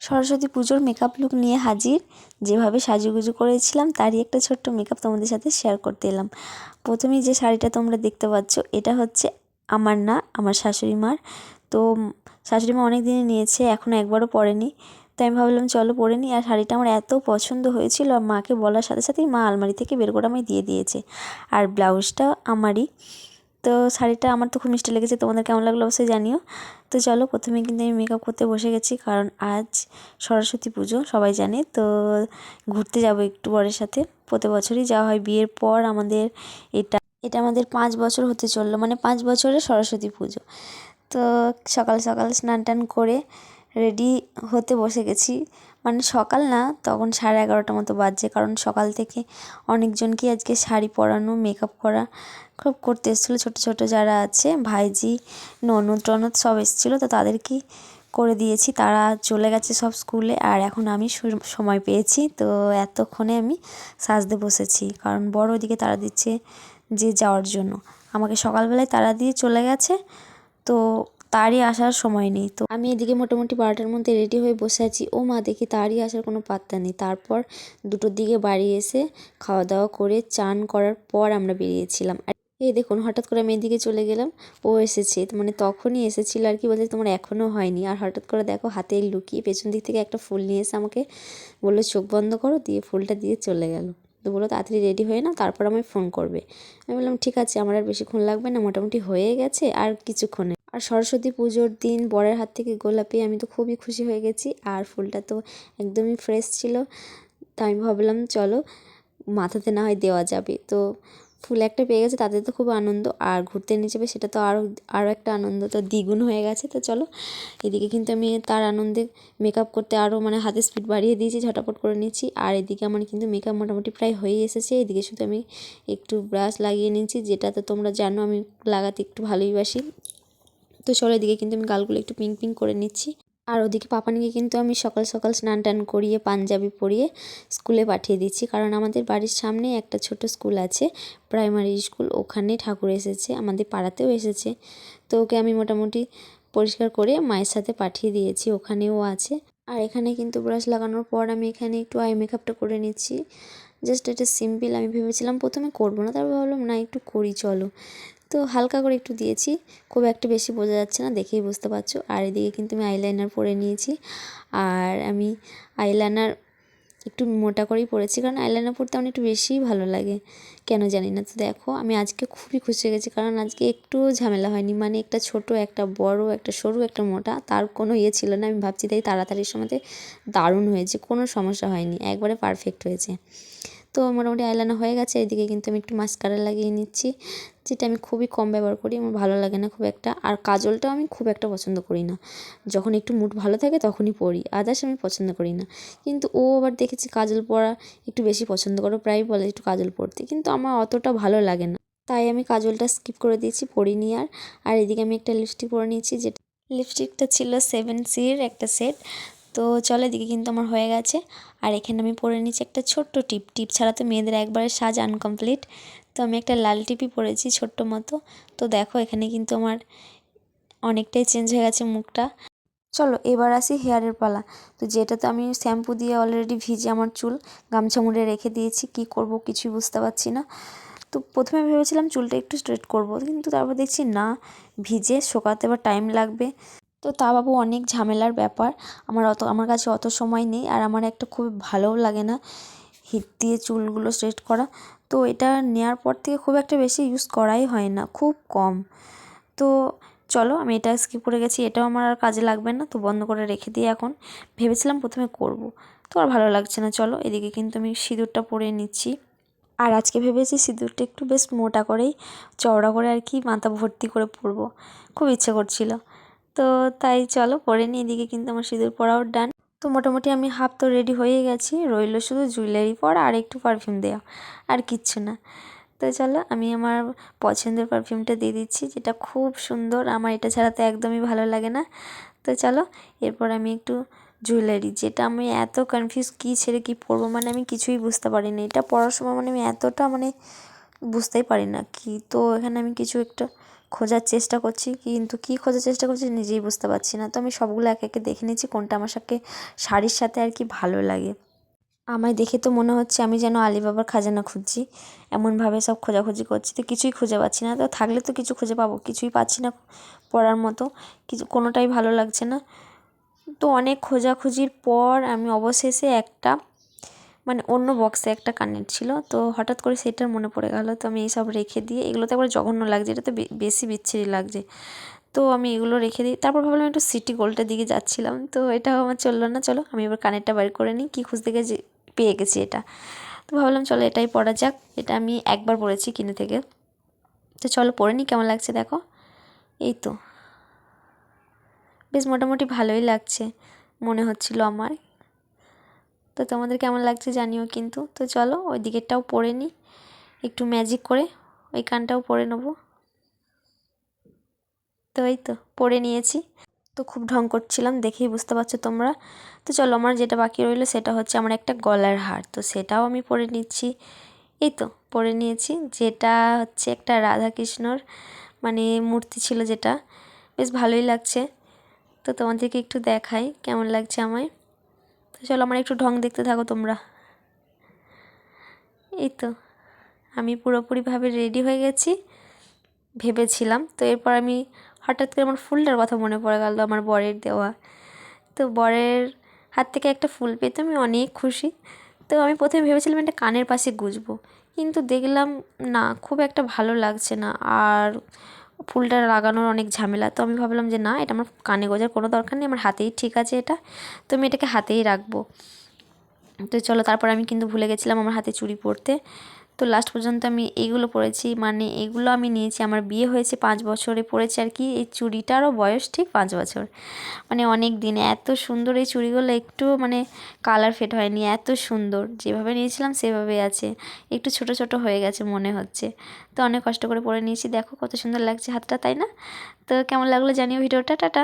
সরস্বতী পুজোর makeup look নিয়ে হাজির। যেভাবে সাজুগুজু করেছিলাম, তারই একটা ছোট্ট মেকআপ তোমাদের সাথে শেয়ার করতে এলাম। প্রথমেই যে শাড়িটা তোমরা দেখতে পাচ্ছ, এটা হচ্ছে আমার না, আমার শাশুড়ি মার। তো শাশুড়ি মা অনেক দিনে নিয়েছে এখনও একবারও পরেনি। তো আমি ভাবলাম, চলো পরে নিই। আর শাড়িটা আমার এত পছন্দ হয়েছিল, আর মাকে বলার সাথে সাথেই মা আলমারি থেকে বের করে আমায় দিয়ে দিয়েছে। আর ব্লাউজটা আমারই। তো শাড়িটা আমার তো খুব মিষ্টি লেগেছে, তোমাদের কেমন লাগল অবশ্যই জানিও। তো চলো প্রথমে কিন্তু আমি মেকআপ করতে বসে গেছি, কারণ আজ সরস্বতী পুজো, সবাই জানে। তো ঘুরতে যাব একটু বরের সাথে। প্রতি বছরই যাওয়া হয়। বিয়ের পর আমাদের এটা এটা আমাদের পাঁচ বছর হতে চলল মানে পাঁচ বছরের সরস্বতী পুজো। তো সকাল সকাল স্নান টান করে রেডি হতে বসে গেছি। মানে সকাল না, তখন সাড়ে এগারোটা মতো বাজছে। কারণ সকাল থেকে অনেকজনকেই আজকে শাড়ি পরানো মেকআপ করা, খুব করতে এসেছিল। ছোটো ছোটো যারা আছে, ভাইজি, ননদ, টনদ সব এসেছিল। তো তাদেরকে করে দিয়েছি। তারা চলে গেছে সব স্কুলে আর এখন আমি সময় পেয়েছি। তো এতক্ষণে আমি সাজতে বসেছি। কারণ বড় ওদিকে তারা দিচ্ছে যে যাওয়ার জন্য। আমাকে সকালবেলায় তারা দিয়ে চলে গেছে। তো তারই আসার সময় নেই। তো আমি এদিকে মোটামুটি বারোটার মধ্যে রেডি হয়ে বসে আছি। ও মা, দেখি তারই আসার কোনো পাত্তা নেই। তারপর দুটোর দিকে বাড়ি এসে খাওয়া দাওয়া করে চান করার পর আমরা বেরিয়েছিলাম। এই দেখুন, হঠাৎ করে আমি এদিকে চলে গেলাম। ও এসেছে। মানে তখনই এসেছিল আর কি বলছে, তোমার এখনও হয়নি। আর হঠাৎ করে দেখো, হাতে লুকিয়ে পেছন দিক থেকে একটা ফুল নিয়ে এসে আমাকে বলল, চোখ বন্ধ করো। দিয়ে ফুলটা দিয়ে চলে গেল। তো বলল, তাড়াতাড়ি রেডি হয়ে না তারপর আমায় ফোন করবে। আমি বললাম, ঠিক আছে, আমার আর বেশিক্ষণ লাগবে না। মোটামুটি হয়ে গেছে, আর কিছুক্ষণে আর সরস্বতী পুজোর দিন বরের হাত থেকে গোলাপ, আমি তো খুবই খুশি হয়ে গেছি। আর ফুলটা তো একদমই ফ্রেশ ছিল। তাই আমি ভাবলাম, চলো মাথাতে না হয় দেওয়া যাবে। তো ফুল একটা পেয়ে গেছে তাদের তো খুব আনন্দ। আর ঘুরতে নিয়ে যাবে সেটা তো আরও আরও একটা আনন্দ, তো দ্বিগুণ হয়ে গেছে। তো চলো, এদিকে কিন্তু আমি তার আনন্দে মেকআপ করতে আরও মানে হাতে স্পিড বাড়িয়ে দিয়েছি, ঝটাপট করে নিচ্ছি। আর এদিকে আমার কিন্তু মেকআপ মোটামুটি প্রায় হয়েই এসেছে। এদিকে শুধু আমি একটু ব্রাশ লাগিয়ে নিয়েছি যেটা তো তোমরা জানো, আমি লাগাতে একটু ভালোই বাসি তো চলো এদিকে কিন্তু আমি গালগুলো একটু পিঙ্ক পিঙ্ক করে নিচ্ছি। আর ওদিকে পাপানিকে কিন্তু আমি সকাল সকাল স্নান টান করিয়ে, পাঞ্জাবি পরিয়ে স্কুলে পাঠিয়ে দিচ্ছি। কারণ আমাদের বাড়ির সামনে একটা ছোট স্কুল আছে প্রাইমারি স্কুল ওখানে ঠাকুর এসেছে, আমাদের পাড়াতেও এসেছে। তো ওকে আমি মোটামুটি পরিষ্কার করে মায়ের সাথে পাঠিয়ে দিয়েছি, ওখানেও আছে। আর এখানে কিন্তু ব্রাশ লাগানোর পর আমি এখানে একটু আই মেকআপটা করে নিচ্ছি। জাস্ট এটা সিম্পল আমি ভেবেছিলাম প্রথমে করব না, তারপর ভাবলাম না, একটু করি, চলো। তো হালকা করে একটু দিয়েছি। খুব একটা বেশি বোঝা যাচ্ছে না, দেখেই বুঝতে পারছ। আর এদিকে কিন্তু আমি আইলাইনার পরে নিয়েছি। আর আমি আইলাইনার একটু মোটা করেই পরেছি, কারণ আইলাইনার পরতে আমার একটু বেশিই ভালো লাগে। কেন জানি না, তো দেখো, আমি আজকে খুবই খুশি হয়ে গেছি, কারণ আজকে একটু ঝামেলা হয়নি। মানে একটা ছোট, একটা বড়, একটা সরু, একটা মোটা, তার কোনো ইয়ে ছিল না, আমি ভাবছি তাই তাড়াতাড়ির সময়তে দারুণ হয়েছে, কোনো সমস্যা হয়নি, একবারে পারফেক্ট হয়েছে। তো মোটামুটি আইলাইনার হয়ে গেছে, এদিকে কিন্তু আমি একটু মাস্কারা লাগিয়ে নিচ্ছি, যেটা আমি খুবই কম ব্যবহার করি, আমার ভালো লাগে না খুব একটা। আর কাজলটাও আমি খুব একটা পছন্দ করি না। যখন একটু মুড ভালো থাকে তখনই পরি আদার্স আমি পছন্দ করি না। কিন্তু ও আবার দেখেছি কাজল পরা একটু বেশি পছন্দ করো প্রায় বলে একটু কাজল পরতে, কিন্তু আমার অতটা ভালো লাগে না। তাই আমি কাজলটা স্কিপ করে দিয়েছি, পরিনি আর। আর এদিকে আমি একটা লিপস্টিক পরে নিয়েছি, যেটা লিপস্টিকটা ছিল সেভেন সির একটা সেট তো চলো এদিকে কিন্তু আমার হয়ে গেছে। আর এখানে আমি পরে নিচ্ছি একটা ছোট্ট টিপ। টিপ ছাড়া তো মেয়েদের একবারে সাজ আনকমপ্লিট। তো আমি একটা লাল টিপই পরেছি ছোট্ট মতো। তো দেখো এখানে কিন্তু আমার অনেকটাই চেঞ্জ হয়ে গেছে মুখটা। চলো এবার আসি হেয়ারের পালা। তো যেটা তো আমি শ্যাম্পু দিয়ে অলরেডি ভিজে আমার চুল, গামছা মুড়ে রেখে দিয়েছি, কি করব কিছুই বুঝতে পারছি না। তো প্রথমে ভেবেছিলাম চুলটা একটু স্ট্রেট করব, কিন্তু তারপর দেখছি না, ভিজে শোকাতে বা টাইম লাগবে। তো তা বাবু অনেক ঝামেলার ব্যাপার। আমার অত, আমার কাছে অত সময় নেই আর আমার একটা খুব ভালোও লাগে না হিট দিয়ে চুলগুলো স্ট্রেট করা। তো এটা নেওয়ার পর থেকে খুব একটা বেশি ইউজ করাই হয় না, খুব কম। তো চলো আমি এটা স্কিপ করে গেছি, এটাও আমার আর কাজে লাগবে না, তো বন্ধ করে রেখে দিয়ে এখন। ভেবেছিলাম প্রথমে করব, তো আর ভালো লাগছে না। চলো এদিকে কিন্তু আমি সিঁদুরটা পরে নিচ্ছি। আর আজকে ভেবেছি সিঁদুরটা একটু বেশ মোটা করেই, চওড়া করে আর কি মাথা ভর্তি করে পরবো। খুব ইচ্ছে করছিল। তো তাই চলো পরে নিই এদিকে কিন্তু আমার সিঁদুর পরাও ডান তো মোটামুটি আমি হাফ তো রেডি হয়ে গেছি, রইল শুধু জুয়েলারি পরা আর একটু পারফিউম দেওয়া আর কিচ্ছু না। তো চলো আমি আমার পছন্দের পারফিউমটা দিয়ে দিচ্ছি, যেটা খুব সুন্দর, আমার এটা ছাড়া তো একদমই ভালো লাগে না। তো চলো এরপর আমি একটু জুয়েলারি যেটা আমি এত কনফিউজ কী ছেড়ে কী পরবো মানে আমি কিছুই বুঝতে পারি না এটা পড়ার সময় মানে আমি এতটা মানে বুঝতেই পারি না কি, তো এখানে আমি কিছু একটা খোঁজার চেষ্টা করছি, কিন্তু কী খোঁজার চেষ্টা করছি নিজেই বুঝতে পারছি না। তো আমি সবগুলো একে একে দেখে নিচ্ছি কোনটা আমার সাথে, শাড়ির সাথে আর কি ভালো লাগে। আমায় দেখে তো মনে হচ্ছে আমি যেন আলিবাবার খাজানা খুঁজছি, এমনভাবে সব খোঁজাখুঁজি করছি। তো কিছুই খুঁজে পাচ্ছি না, তো থাকলে তো কিছু খুঁজে পাবো, কিছুই পাচ্ছি না পরার মতো, কিছু কোনোটাই ভালো লাগছে না। তো অনেক খোঁজাখুঁজির পর আমি অবশেষে একটা মানে অন্য বক্সে একটা কানের ছিল। তো হঠাৎ করে সেটার মনে পড়ে গেল, তো আমি এইসব রেখে দিয়ে এগুলো তো একবার জঘন্য লাগছে এটা তো বেশি বিচ্ছিরি লাগছে। তো আমি এগুলো রেখে দিই তারপর ভাবলাম একটু সিটি গোল্ডের দিকে যাচ্ছিলাম। তো এটাও আমার চলল না, চলো আমি এবার কানেরটা বার করে নিই, কী খুঁজতে গেছি, পেয়ে গেছি এটা। তো ভাবলাম চলো এটাই পরা যাক, এটা আমি একবার পরেছি কিনে থেকে। তো চলো পরে নিই, কেমন লাগছে দেখো। এই তো। বেশ মোটামুটি ভালোই লাগছে, মনে হচ্ছিল আমার। তো তোমাদের কেমন লাগছে জানিও কিন্তু। তো চলো, ওই দিকেরটাও পরে নিই একটু ম্যাজিক করে ওই কানটাও পরে নেব। তো এই তো, পরে নিয়েছি। তো খুব ঢং করছিলাম, দেখেই বুঝতে পারছ তোমরা। তো চলো, আমার যেটা বাকি রইল সেটা হচ্ছে আমার একটা গলার হার। তো সেটাও আমি পরে নিচ্ছি। এই তো, পরে নিয়েছি। যেটা হচ্ছে একটা রাধাকৃষ্ণর মানে মূর্তি ছিল যেটা। বেশ ভালোই লাগছে। তো তোমাদেরকে একটু দেখাই, কেমন লাগছে আমায়। তো চলো আমার একটু ঢং দেখতে থাকো তোমরা। এই তো, আমি পুরোপুরিভাবে রেডি হয়ে গেছি, ভেবেছিলাম। তো এরপর আমি হঠাৎ করে আমার ফুলটার কথা মনে পড়ে গেল আমার বরের দেওয়া। তো বরের হাত থেকে একটা ফুল পেতে আমি অনেক খুশি। তো আমি প্রথমে ভেবেছিলাম একটা কানের পাশে গুজবো, কিন্তু দেখলাম না, খুব একটা ভালো লাগছে না। আর ফুলটা লাগানোর অনেক ঝামেলা। তো আমি ভাবলাম যে না, এটা আমার কানে গোজার কোনো দরকার নেই, আমার হাতেই ঠিক আছে এটা। তো আমি এটাকে হাতেই রাখব। তো চলো, তারপর আমি কিন্তু ভুলে গেছিলাম আমার হাতে চুড়ি পরতে। তো লাস্ট পর্যন্ত আমি এইগুলো পরেছি মানে এগুলো আমি নিয়েছি, আমার বিয়ে হয়েছে পাঁচ বছরে পড়েছি আর কি। এই চুড়িটারও বয়স ঠিক পাঁচ বছর। মানে অনেক দিন, এত সুন্দর এই চুড়িগুলো একটু মানে কালার ফেড হয়নি, এত সুন্দর। যেভাবে নিয়েছিলাম সেভাবে আছে। একটু ছোট ছোট হয়ে গেছে মনে হচ্ছে। তো অনেক কষ্ট করে পরে নিয়েছি। দেখো কত সুন্দর লাগছে হাতটা, তাই না? তো কেমন লাগল জানিও ভিডিওটা। টাটা!